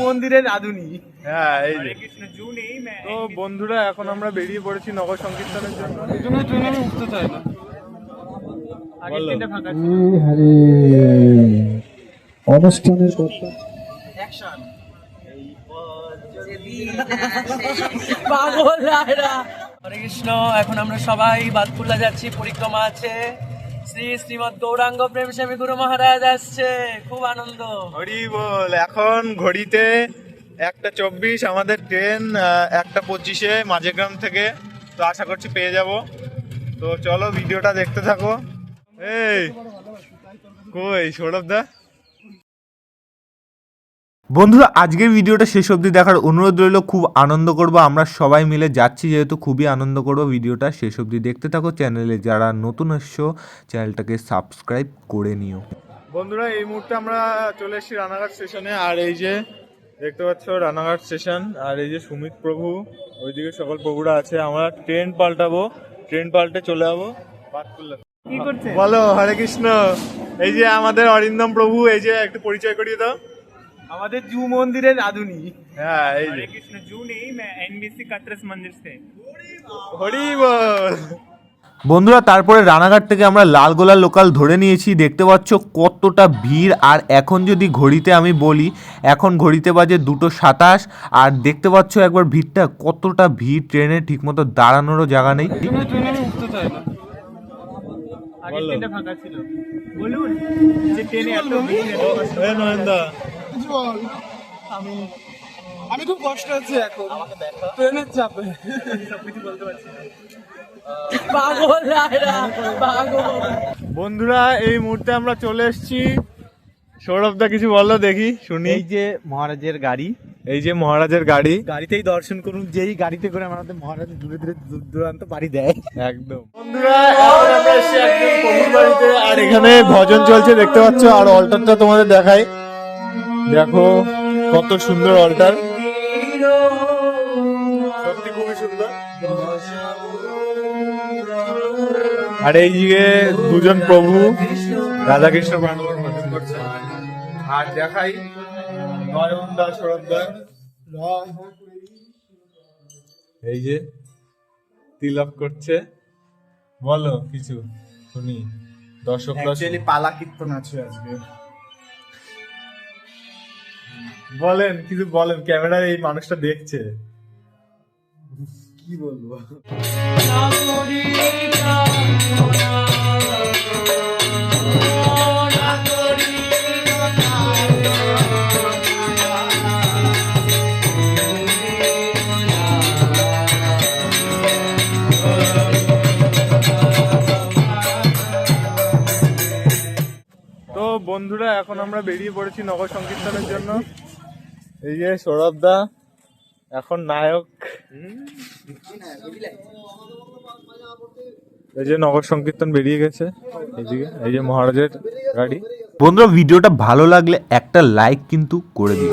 মন্দিরের হ্যাঁ এই যে। তো বন্ধুরা এখন আমরা বেরিয়ে পড়েছি নগর সংকীর্তনের জন্য। এই জন্য ট্রেনে আমি উঠতে চাই না। হরে অনুষ্ঠানের কৃষ্ণ এখন আমরা সবাই বাদকুল্লা যাচ্ছি পরিক্রমা আছে। শ্রী শ্রীমদ গৌরাঙ্গ প্রেম স্বামী গুরু মহারাজ আসছে। খুব আনন্দ। হরি বল। এখন ঘড়িতে একটা চব্বিশ, আমাদের ট্রেন একটা পঁচিশে মাঝেগ্রাম থেকে। তো আশা করছি পেয়ে যাব। তো চলো, ভিডিওটা দেখতে থাকো। এই, কই, সৌরভ দা? বন্ধুরা আজকের ভিডিওটা শেষ অবধি দেখার অনুরোধ রইল খুব আনন্দ করব। আমরা সবাই মিলে যাচ্ছি যেহেতু খুবই আনন্দ করব ভিডিওটা। শেষ অবধি দেখতে থাকো চ্যানেলে যারা নতুন এসছো চ্যানেলটাকে সাবস্ক্রাইব করে নিও। বন্ধুরা এই মুহূর্তে আমরা চলে এসেছি রানাঘাট স্টেশনে। আর এই যে দেখতে পাচ্ছ রানাঘাট স্টেশন আর এই যে সুমিত প্রভু ওইদিকে সকল প্রভুরা আছে। আমরা ট্রেন পাল্টাবো ট্রেন পাল্টে চলে যাব। পাটকুল্লা কি করছে? বলো হরে কৃষ্ণ। এই যে আমাদের অরিন্দম প্রভু এই যে একটু পরিচয় করিয়ে দাও। আমাদের জু মন্দিরের রাধুনি। হ্যাঁ কৃষ্ণ জু নেই এনবিসি মন্দির সে। হরি বল। বন্ধুরা তারপরে রানাঘাট থেকে আমরা লালগোলা লোকাল ধরে নিয়েছি। দেখতে পাচ্ছ কতটা ভিড়। আর এখন যদি ঘড়িতে আমি বলি এখন ঘড়িতে বাজে দুটো সাতাশ। আর দেখতে পাচ্ছ একবার ভিড়টা কতটা ভিড়। ট্রেনে ঠিকমতো দাঁড়ানোরও জায়গা নেই। ফাঁকা ছিল। বলুন নয়নদা আমি আমি খুব কষ্ট হচ্ছে এখন। ট্রেনের চাপে। সবকিছু বলতে পারছি বন্ধুরা এই মুহূর্তে আমরা চলে এসেছি। সৌরভ দা কিছু বলল দেখি শুনি। এই যে মহারাজের গাড়ি। এই যে মহারাজের গাড়ি। গাড়িতেই দর্শন করুন যেই গাড়িতে করে আমাদের মহারাজ দূরে দূরে দূর দূরান্ত বাড়ি দেয়। একদম। বন্ধুরা এখন আমরা এসেছি একদম বাড়িতে আর এখানে ভজন চলছে দেখতে পাচ্ছ আর অল্টারটা তোমাদের দেখাই। দেখো কত সুন্দর অল্টার সত্যি খুবই সুন্দর। আর এই দিকে দুজন প্রভু রাধাকৃষ্ণ ভজন করছে। আর দেখাই নয়ন দাস এই যে তিলক করছে। বলো কিছু শুনি। দর্শকরা অ্যাকচুয়ালি পালা কীর্তন আছে আজকে। বলেন কিছু বলেন ক্যামেরায় এই মানুষটা দেখছে। কি বলব? বন্ধুরা, এখন আমরা বেরিয়ে পড়েছি নগর সংকীর্তনের জন্য। এই যে সৌরভ দা, এখন নায়ক। এই যে নগর সংকীর্তন বেরিয়ে গেছে, এইদিকে, এই যে মহারাজের গাড়ি। বন্ধুরা, ভিডিওটা ভালো লাগলে একটা লাইক কিন্তু করে দিও।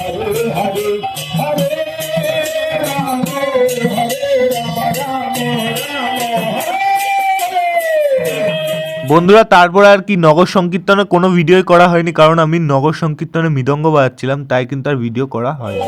বন্ধুরা, তারপর আর কি নগর সংকীর্তনে কোনো ভিডিওই করা হয়নি, কারণ আমি নগর সংকীর্তনে মৃদঙ্গ বাজাচ্ছিলাম, তাই কিন্তু আর ভিডিও করা হয়নি।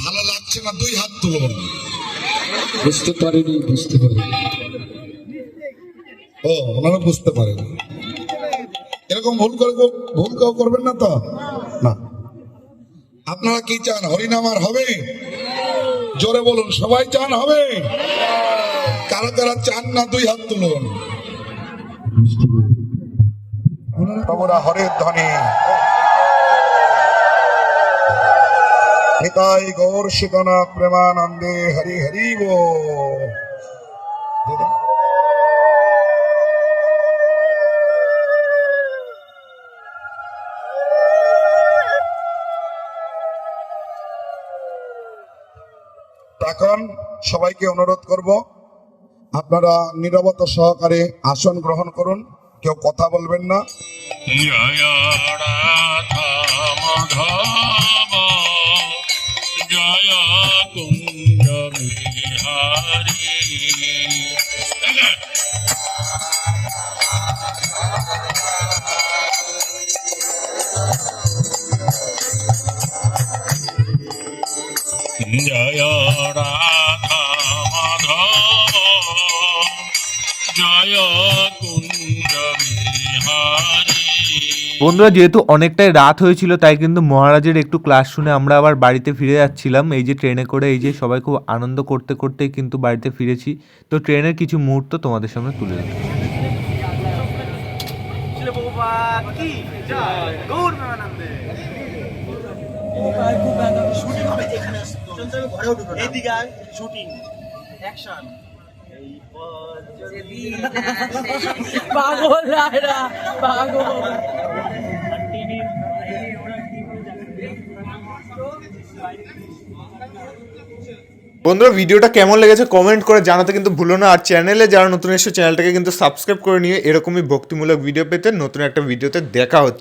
ভালো লাগছে না দুই হাত তুলুন বুঝতে পারিনি বুঝতে পারিনি। ও ওনারা বুঝতে পারেন। এরকম ভুল করে ভুল কেউ করবেন না তো? না। আপনারা কি চান হরিনাম আর হবে? জোরে বলুন সবাই চান হবে? কারা কারা চান না দুই হাত তুলুন। বাবুরা হরের ধ্বনি। নিতাই গৌর শিকনা প্রেমানন্দে হরি হরি বো। এখন সবাইকে অনুরোধ করব, আপনারা নিরবতা সহকারে আসন গ্রহণ করুন, কেউ কথা বলবেন না। বন্ধুরা, যেহেতু অনেকটাই রাত হয়েছিল, তাই কিন্তু মহারাজের একটু ক্লাস শুনে আমরা আবার বাড়িতে ফিরে যাচ্ছিলাম। এই যে ট্রেনে করে, এই যে সবাই খুব আনন্দ করতে করতেই কিন্তু বাড়িতে ফিরেছি। তো ট্রেনের কিছু মুহূর্ত তোমাদের সামনে তুলে ধরছি পাগল রায়রা পাগল। বন্ধুরা ভিডিওটা কেমন লেগেছে কমেন্ট করে জানাতে কিন্তু ভুলো না। আর চ্যানেলে যারা নতুন এসে চ্যানেলটাকে কিন্তু সাবস্ক্রাইব করে নিয়ে এরকমই ভক্তিমূলক ভিডিও পেতে নতুন একটা ভিডিওতে দেখা হচ্ছে।